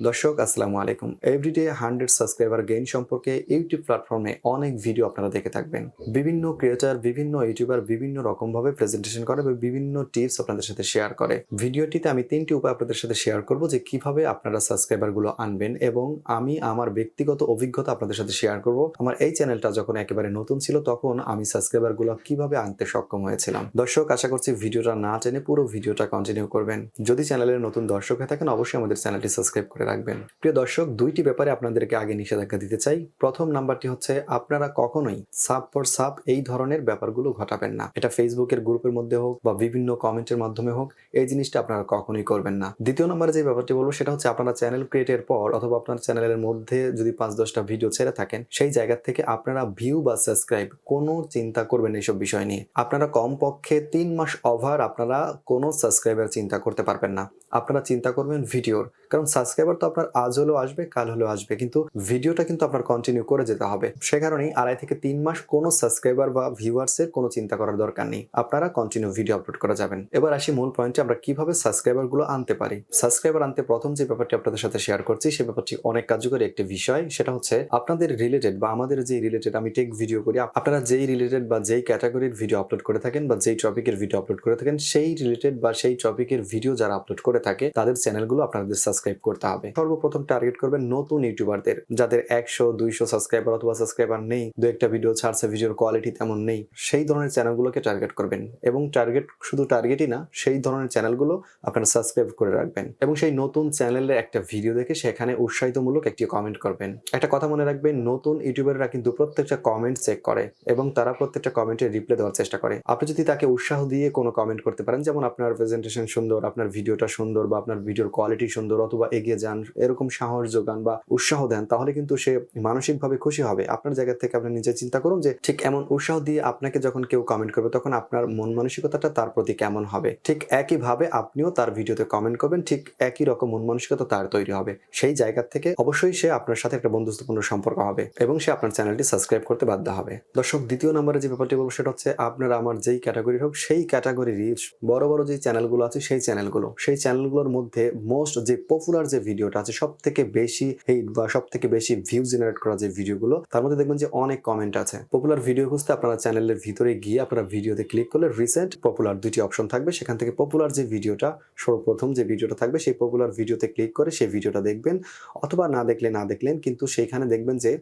দর্শক, আসসালামু আলাইকুম। এভরিডে হান্ড্রেড সাবস্ক্রাইবার গেইন সম্পর্কে ইউটিউব প্ল্যাটফর্মে অনেক ভিডিও আপনারা দেখে থাকবেন। বিভিন্ন ক্রিয়েটার বিভিন্ন ইউটিউবার বিভিন্ন রকমভাবে প্রেজেন্টেশন করে এবং বিভিন্ন টিপস আপনাদের সাথে শেয়ার করে। ভিডিওটিতে আমি তিনটি উপায় আপনাদের সাথে শেয়ার করব যে কীভাবে আপনারা সাবস্ক্রাইবারগুলো আনবেন এবং আমি আমার ব্যক্তিগত অভিজ্ঞতা আপনাদের সাথে শেয়ার করব। আমার এই চ্যানেলটা যখন একেবারে নতুন ছিল তখন আমি সাবস্ক্রাইবারগুলো কীভাবে আনতে সক্ষম হয়েছিলাম। দর্শক, আশা করছি ভিডিওটা না টেনে পুরো ভিডিওটা কন্টিনিউ করবেন। যদি চ্যানেলের নতুন দর্শক হয়ে থাকেন, অবশ্যই আমাদের চ্যানেলটি সাবস্ক্রাইব করে রাখবেন। প্রিয় দর্শক, দুইটি ব্যাপারে আপনাদেরকে আগে নিষেধাজ্ঞা দিতে চাই। প্রথম নাম্বারটি হচ্ছে, আপনারা কখনোই সাব ফর সাব এই ধরনের ব্যাপারগুলো ঘটাবেন না। এটা ফেসবুকের গ্রুপের মধ্যে হোক বা বিভিন্ন কমেন্টের মাধ্যমে হোক, এই জিনিসটা আপনারা কখনোই করবেন না। দ্বিতীয় নম্বরে যে ব্যাপারটি বলব, সেটা হচ্ছে, আপনারা চ্যানেল ক্রিয়েটের পর অথবা আপনার চ্যানেলের মধ্যে যদি পাঁচ দশটা ভিডিও ছেড়ে থাকেন, সেই জায়গা থেকে আপনারা ভিউ বা সাবস্ক্রাইব কোনো চিন্তা করবেন এইসব বিষয় নিয়ে। আপনারা কমপক্ষে তিন মাস ওভার আপনারা কোনো সাবস্ক্রাইবার চিন্তা করতে পারবেন না। আপনারা চিন্তা করবেন ভিডিওর। কারণ সাবস্ক্রাইবার তো আপনার আজ হলেও আসবে, কাল হলেও আসবে। কিন্তু ভিডিওটা কিন্তু আপনার কন্টিনিউ করে যেতে হবে। সে কারণেই আড়াই থেকে তিন মাস কোনো সাবস্ক্রাইবার বা ভিউয়ার্সের কোনো চিন্তা করার দরকার নেই। আপনারা কন্টিনিউ ভিডিও আপলোড করে যাবেন। এবার আসি মূল পয়েন্টে আমরা কীভাবে সাবস্ক্রাইবারগুলো আনতে পারি। সাবস্ক্রাইবার আনতে প্রথম যে ব্যাপারটি আপনাদের সাথে শেয়ার করছি, সে ব্যাপারটি অনেক কার্যকরী একটি বিষয়। সেটা হচ্ছে আপনাদের রিলেটেড বা আমাদের যে রিলেটেড আমি টেক ভিডিও করি আপনারা যেই রিলেটেড বা যেই ক্যাটাগরির ভিডিও আপলোড করে থাকেন বা যেই টপিকের ভিডিও আপলোড করে থাকেন, সেই রিলেটেড বা সেই টপিকের ভিডিও যারা আপলোড করে থাকে, তাদের চ্যানেলগুলো আপনাদের সাবস্ক্রাইব করতে হবে। সর্বপ্রথম টার্গেট করবেন নতুন ইউটিউবারদের যাদের একশো, দুইশো সাবস্ক্রাইবার অথবা সাবস্ক্রাইবার নেই, দু একটা ভিডিও ছাড়ছে ভিডিওর কোয়ালিটি তেমন নেই, সেই ধরনের চ্যানেলগুলোকে টার্গেট করবেন। এবং টার্গেট শুধু টার্গেটই না, সেই ধরনের চ্যানেলগুলো আপনারা সাবস্ক্রাইব করে রাখবেন। এবং সেই নতুন চ্যানেলের একটা ভিডিও দেখে সেখানে উৎসাহিতমূলক একটি কমেন্ট করবেন। একটা কথা মনে রাখবেন, নতুন ইউটিউবাররা কিন্তু প্রত্যেকটা কমেন্ট চেক করে এবং তারা প্রত্যেকটা কমেন্টে রিপ্লাই দেওয়ার চেষ্টা করে। আপনি যদি তাকে উৎসাহ দিয়ে কোনো কমেন্ট করতে পারেন, যেমন আপনার প্রেজেন্টেশন সুন্দর, আপনার ভিডিওটা সুন্দর বা আপনার ভিডিওর কোয়ালিটি সুন্দর অথবা এগিয়ে যান এরকম সাহস যোগান বা উৎসাহ দেন, তাহলে কিন্তু সে মানসিকভাবে খুশি হবে। আপনার জায়গা থেকে আপনি নিজে চিন্তা করুন যে, ঠিক এমন উৎসাহ দিয়ে আপনাকে যখন কেউ কমেন্ট করবে, তখন আপনার মন মানসিকতাটা তার প্রতি কেমন হবে? ঠিক একইভাবে আপনিও তার ভিডিওতে কমেন্ট করবেন, ঠিক একই রকম মন মানসিকতা তার তৈরি হবে। সেই জায়গা থেকে অবশ্যই সে আপনার সাথে একটা বন্ধুত্বপূর্ণ সম্পর্ক হবে এবং সে আপনার চ্যানেলটি সাবস্ক্রাইব করতে বাধ্য হবে। দর্শক, দ্বিতীয় নম্বরে যে ব্যাপারটি বলব, সেটা হচ্ছে আপনারা, আমার যেই ক্যাটাগরি হোক, সেই ক্যাটাগরির বড় বড় যে চ্যানেলগুলো আছে, সেই চ্যানেলগুলো সেই চ্যানেলগুলোর মধ্যে মোস্ট যে পপুলার যে ভিডিওটা আছে সব থেকে বেশি হিট বা সব থেকে বেশি ভিউ জেনারেট করা যে ভিডিওগুলো, তার মধ্যে দেখবেন যে অনেক কমেন্ট আছে। পপুলার ভিডিও খুঁজতে আপনারা চ্যানেলের ভিতরে গিয়ে আপনারা ভিডিওতে ক্লিক করলে রিসেন্ট পপুলার দুটি অপশন থাকবে। সেখান থেকে পপুলার যে ভিডিওটা সর্বপ্রথম যে ভিডিওটা থাকবে, সেই পপুলার ভিডিওতে ক্লিক করে সেই ভিডিওটা দেখবেন। অথবা না দেখলে না দেখলেন, কিন্তু সেইখানে দেখবেন যে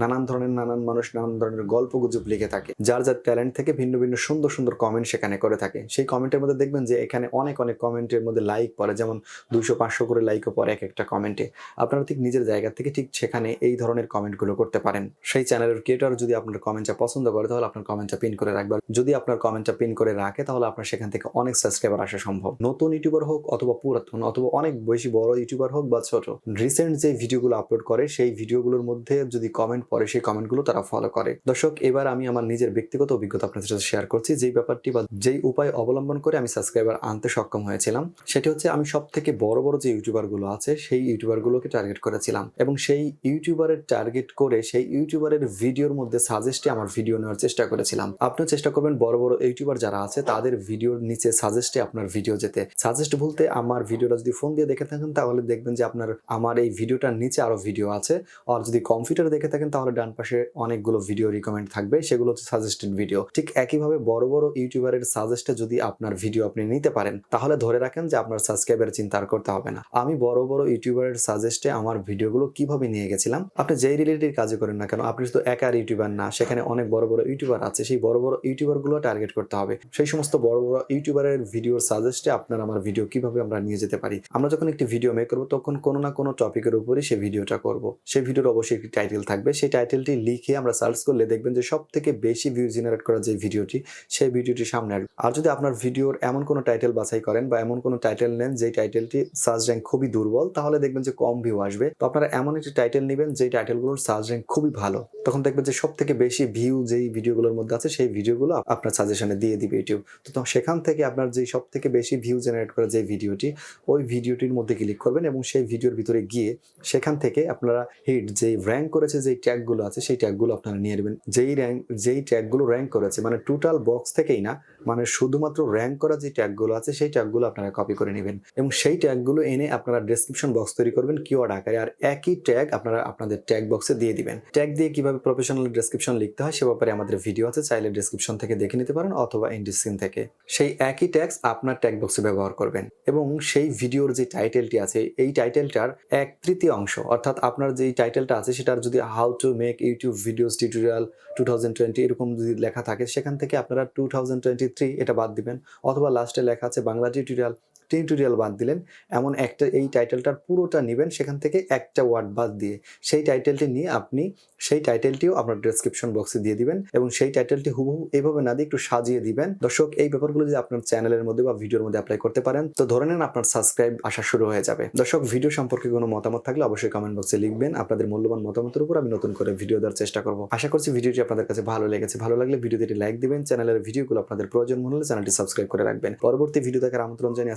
নানান ধরনের নানান মানুষ নানান ধরনের গল্প গুজব লিখে থাকে। যার যার ট্যালেন্ট থেকে ভিন্ন ভিন্ন সুন্দর সুন্দর কমেন্ট সেখানে করে থাকে। সেই কমেন্টের মধ্যে দেখবেন যে এখানে অনেক অনেক কমেন্টের মধ্যে লাইক পড়ে, যেমন দুইশো পাঁচশো করে লাইকও পড়ে এক একটা কমেন্টে আপনারা ঠিক নিজের জায়গা থেকে ঠিক সেখানে এই ধরনের কমেন্টগুলো করতে পারেন। সেই চ্যানেলের ক্রিয়েটর যদি আপনার কমেন্টটা পছন্দ করে, তাহলে আপনার কমেন্টটা পিন করে রাখবেন। যদি আপনার কমেন্টটা পিন করে রাখে, তাহলে আপনার সেখান থেকে অনেক সাবস্ক্রাইবার আসা সম্ভব। নতুন ইউটিউবার হোক অথবা পুরাতন, অথবা অনেক বেশি বড় ইউটিউবার হোক বা ছোট রিসেন্ট যে ভিডিওগুলো আপলোড করে, সেই ভিডিওগুলোর মধ্যে যদি কমেন্ট পড়ে, সেই কমেন্টগুলো তারা ফলো করে। দর্শক, এবার আমি আমার নিজের ব্যক্তিগত অভিজ্ঞতা আপনাদের সাথে শেয়ার করছি। যেই ব্যাপারটি বা যেই উপায় অবলম্বন করে আমি সাবস্ক্রাইবার আনতে সক্ষম হয়েছিলাম, সেটি হচ্ছে আমি সব থেকে বড় বড় যে ইউটিউবারগুলো আছে, সেই ইউটিউবার গুলোকে টার্গেট করেছিলাম। এবং সেই ইউটিউবারের টার্গেট করে সেই ইউটিউবারের ভিডিওর মধ্যে সাজেস্টে আমার ভিডিও নেওয়ার চেষ্টা করেছিলাম। আপনিও চেষ্টা করবেন, বড় বড় ইউটিউবার যারা আছে, তাদের ভিডিওর নিচে সাজেস্টে আপনার ভিডিও যেতে। সাজেস্ট বলতে আমার ভিডিওটা যদি ফোন দিয়ে দেখে থাকেন, তাহলে দেখবেন যে আপনার, আমার এই ভিডিওটার নিচে আরও ভিডিও আছে। আর যদি কম্পিউটার দেখে থাকেন, তাহলে ডান পাশে অনেকগুলো ভিডিও রিকমেন্ড থাকবে, সেগুলো হচ্ছে সাজেস্টেড ভিডিও ঠিক একইভাবে বড় বড় ইউটিউবারের সাজেস্টে যদি আপনার ভিডিও আপনি নিতে পারেন, তাহলে ধরে রাখেন যে আপনার সাবস্ক্রাইবার চিন্তা করতে হবে না। আমি বড় বড় ইউটিউবারের সাজেস্টে আমার ভিডিওগুলো কীভাবে নিয়ে গেছিলাম? আপনি যেই রিলেটেড কাজে করেন না কেন, আপনি শুধু একার ইউটিউবার না, সেখানে অনেক বড় বড় ইউটিউবার আছে, সেই বড় বড় ইউটিউবারগুলো টার্গেট করতে হবে। সেই সমস্ত বড় বড় ইউটিউবারের ভিডিওর সাজেস্টে আপনার আমার ভিডিও কীভাবে আমরা নিয়ে যেতে পারি? আমরা যখন একটি ভিডিও মেক করব, তখন কোনো না কোনো টপিকের উপরে সেই ভিডিওটা করব। সেই ভিডিওর অবশ্যই একটি টাইটেল থাকবে। সেই টাইটেলটি লিখে আমরা সার্চ করলে দেখবেন যে সব থেকে বেশি ভিউ জেনারেট করা যে ভিডিওটি সেই ভিডিওটি সামনে আসবে। আর যদি আপনার ভিডিওর এমন কোনো টাইটেল বাছাই করেন বা এমন কোনো টাইটেল নেন, যেই টাইটেলটি সার্চ র্যাঙ্ক খুবই দুর্বল, তাহলে দেখবেন যে কম ভিউ আসবে। তো আপনারা এমন একটি টাইটেল নেবেন, যেই টাইটেলগুলোর সার্চ র্যাঙ্ক খুবই ভালো। তখন দেখবেন যে সব থেকে বেশি ভিউ যেই ভিডিওগুলোর মধ্যে আছে, সেই ভিডিওগুলো আপনার সাজেশনে দিয়ে দিবে ইউটিউব তো সেখান থেকে আপনার যে সব থেকে বেশি ভিউ জেনারেট করা যে ভিডিওটি ওই ভিডিওটির মধ্যে ক্লিক করবেন এবং সেই ভিডিওর ভিতরে গিয়ে সেখান থেকে আপনারা হিট যেই র্যাঙ্ক করেছে, যেই ট্যাগগুলো আছে, সেই ট্যাগগুলো আপনারা নিয়ে নেবেন। যেই র্যাঙ্ক যেই ট্যাগগুলো র্যাঙ্ক করেছে মানে টোটাল বক্স থেকেই না মানে শুধুমাত্র র্যাঙ্ক করা যে ট্যাগগুলো আছে, সেই ট্যাগগুলো আপনারা কপি করে নেবেন। এবং সেই ট্যাগগুলো এনে আপনারা ডেসক্রিপশন বক্স বক্স তৈরি করবেন কিওয়ার্ড আকারে, আর একই ট্যাগ আপনারা আপনাদের ট্যাগ বক্সে দিয়ে দিবেন। ট্যাগ দিয়ে কীভাবে প্রফেশনাল ডেসক্রিপশন লিখতে হয় সে ব্যাপারে আমাদের ভিডিও আছে, চাইলে ডেসক্রিপশন থেকে দেখে নিতে পারেন অথবা ইন্ডিস্ক্রিন থেকে। সেই একই ট্যাগস আপনার ট্যাগ বক্সে ব্যবহার করবেন এবং সেই ভিডিওর যে টাইটেলটি আছে, এই টাইটেলটার এক তৃতীয় অংশ, অর্থাৎ আপনার যে টাইটেলটা আছে, সেটার যদি how to make YouTube videos tutorial two thousand twenty এরকম যদি লেখা থাকে, সেখান থেকে আপনারা টু থাউজেন্ড টোয়েন্টি থ্রি এটা বাদ দিবেন। অথবা লাস্টে লেখা আছে বাংলা টিউটোরিয়াল টিউটোরিয়াল বাদ দিলেন। এমন একটা এই টাইটেলটার পুরোটা নেবেন, সেখান থেকে একটা ওয়ার্ড বাদ দিয়ে। সেই টাইটেলটি নিয়ে আপনি সেই টাইটেলটিও আপনার ডেসক্রিপশন বক্সে দিয়ে দিবেন এবং সেই টাইটেলটি হুবহু এইভাবে না দিয়ে একটু সাজিয়ে দিবেন। দর্শক, এই ব্যাপারগুলো যদি আপনার চ্যানেলের মধ্যে বা ভিডিওর মধ্যে অ্যাপ্লাই করতে পারেন, তো ধরে নেন আপনার সাবস্ক্রাইব আসা শুরু হয়ে যাবে। দর্শক ভিডিও সম্পর্কে কোনো মতামত থাকলে অবশ্যই কমেন্ট বক্সে লিখবেন। আপনাদের মূল্যবান মতামতের উপর আমি নতুন করে ভিডিও দেওয়ার চেষ্টা করব। আশা করছি ভিডিওটি আপনাদের কাছে ভালো লেগেছে। ভালো লাগলে ভিডিওটি লাইক দিবেন। চ্যানেলের ভিডিওগুলো আপনাদের প্রয়োজন মনে হলে চ্যানেলটি সাবস্ক্রাইব করে রাখবেন। পরবর্তী ভিডিও দেখার আমন্ত্রণ জানিয়ে